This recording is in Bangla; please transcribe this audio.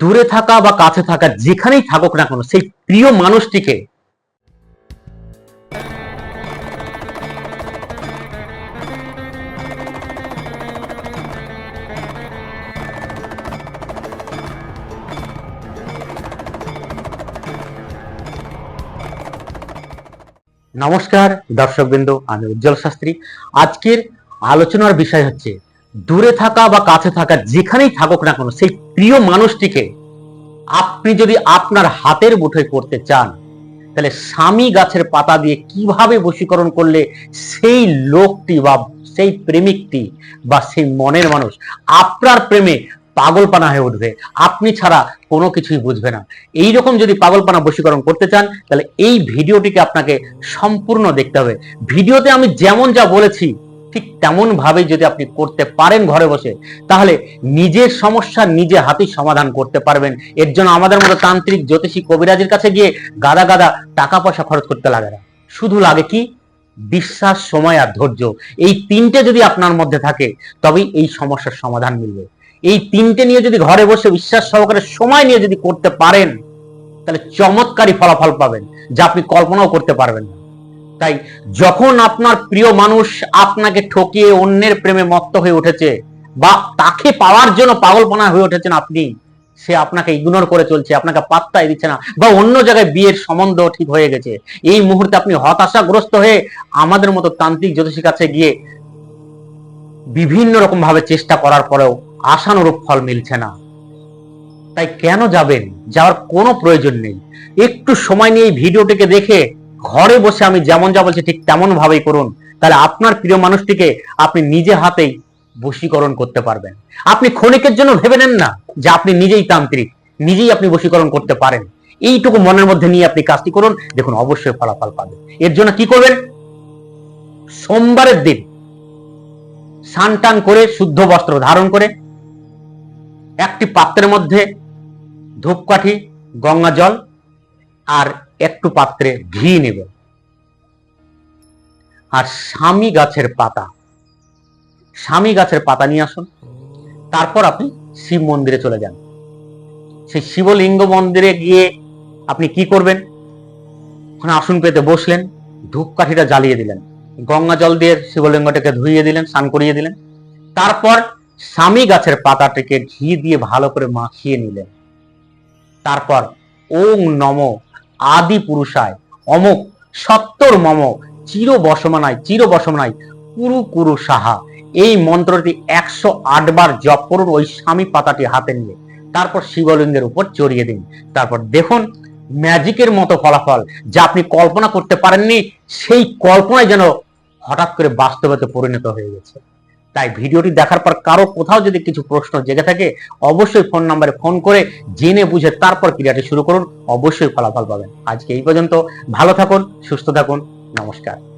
দূরে থাকা বা কাছে থাকা, যেখানেই থাকুক না কেন, সেই প্রিয় মানুষটিকে নমস্কার, দর্শকবৃন্দ, আমি উজ্জ্বল শাস্ত্রী। আজকের আলোচনার বিষয় হচ্ছে, দূরে থাকা বা কাছে থাকা, যেখানেই থাকুক না কেন, সেই প্রিয় মানুষটিকে আপনি যদি আপনার হাতের মুঠোয় করতে চান, তাহলে স্বামী গাছের পাতা দিয়ে কীভাবে বশীকরণ করলে সেই লোকটি বা সেই প্রেমিকটি বা সেই মনের মানুষ আপনার প্রেমে পাগলপানা হয়ে উঠবে। আপনি ছাড়া কোনো কিছুই বুঝবে না। এই রকম যদি পাগলপানা বশীকরণ করতে চান, তাহলে এই ভিডিওটিকে আপনাকে সম্পূর্ণ দেখতে হবে। ভিডিওতে আমি যেমন যা বলেছি ঠিক তেমন ভাবে যদি আপনি করতে পারেন ঘরে বসে, তাহলে নিজের সমস্যা নিজে হাতেই সমাধান করতে পারবেন। এর জন্য আমাদের মতো তান্ত্রিক, জ্যোতিষী, কবিরাজের কাছে গিয়ে গাদা গাদা টাকা পয়সা খরচ করতে লাগে না। শুধু লাগে কি? বিশ্বাস, সময় আর ধৈর্য। এই তিনটে যদি আপনার মধ্যে থাকে, তবেই এই সমস্যার সমাধান মিলবে। এই তিনটে নিয়ে যদি ঘরে বসে বিশ্বাস সহকারে সময় নিয়ে যদি করতে পারেন, তাহলে চমৎকারী ফলাফল পাবেন, যা আপনি কল্পনাও করতে পারবেন না। তাই যখন আপনার প্রিয় মানুষ আপনাকে ঠকিয়ে অন্যের প্রেমে মত্ত হয়ে উঠেছে বা তাকে পাওয়ার জন্য পাগলপনা হয়ে উঠেছেন আপনি, সে আপনাকে ইগনোর করে চলছে, আপনাকে পাত্তাই দিচ্ছে না বা অন্য জায়গায় বিয়ের সম্বন্ধ ঠিক হয়ে গেছে। এই মুহূর্তে আপনি হতাশাগ্রস্ত হয়ে আমাদের মতো তান্ত্রিক জ্যোতিষীর কাছে গিয়ে বিভিন্ন রকম ভাবে চেষ্টা করার পরেও আশানুরূপ ফল মিলছে না। তাই কেন যাবেন? যাওয়ার কোনো প্রয়োজন নেই। একটু সময় নিয়ে এই ভিডিওটিকে দেখে ঘরে বসে আমি যেমন যা বলছি ঠিক তেমন ভাবেই করুন। তাহলে আপনার প্রিয় মানুষটিকে আপনি নিজে হাতেই বশীকরণ করতে পারবেন। আপনি ক্ষণিকের জন্য ভেবে নেন না যে আপনি নিজেই তান্ত্রিক, নিজেই আপনি বশীকরণ করতে পারেন। এইটুকু মনের মধ্যে নিয়ে আপনি কাজটি করুন, দেখুন অবশ্যই ফলাফল পাবেন। এর জন্য কি করবেন? সোমবারের দিন স্নান করে, শুদ্ধ বস্ত্র ধারণ করে, একটি পাত্রের মধ্যে ধূপকাঠি, গঙ্গা জল আর একটু পাত্রে ঘি নেবেন আর স্বামী গাছের পাতা। স্বামী গাছের পাতা নিয়ে আসুন। তারপর আপনি শিব মন্দিরে চলে যান। সেই শিবলিঙ্গ মন্দিরে গিয়ে আপনি কি করবেন? ওখানে আসন পেতে বসলেন, ধূপকাঠিটা জ্বালিয়ে দিলেন। গঙ্গা জল দিয়ে শিবলিঙ্গটাকে ধুইয়ে দিলেন, স্নান করিয়ে দিলেন। তারপর স্বামী গাছের পাতাটিকে ঘি দিয়ে ভালো করে মাখিয়ে নিলেন। তারপর ওং নম আদি পুরুষায়, অমুক সত্তর মম চির বসমানায় চির বসমানায়, কুরু কুরু সাহা। এই মন্ত্রটি একশো আট বার জপ করুন, ওই স্বামী পাতাটি হাতে নিয়ে। তারপর শিবলিঙ্গের উপর চড়িয়ে দিন। তারপর দেখুন, ম্যাজিকের মতো ফলাফল যা আপনি কল্পনা করতে পারেননি, সেই কল্পনায় যেন হঠাৎ করে বাস্তবতে পরিণত হয়ে গেছে। তাই ভিডিওটি দেখার পর কারও কোথাও যদি কিছু প্রশ্ন জেগে থাকে, অবশ্যই ফোন নাম্বারে ফোন করে জেনে বুঝে তারপর ক্রিয়াটি শুরু করুন। অবশ্যই ফলাফল পাবেন। আজকে এই পর্যন্ত ভালো থাকুন, সুস্থ থাকুন। নমস্কার।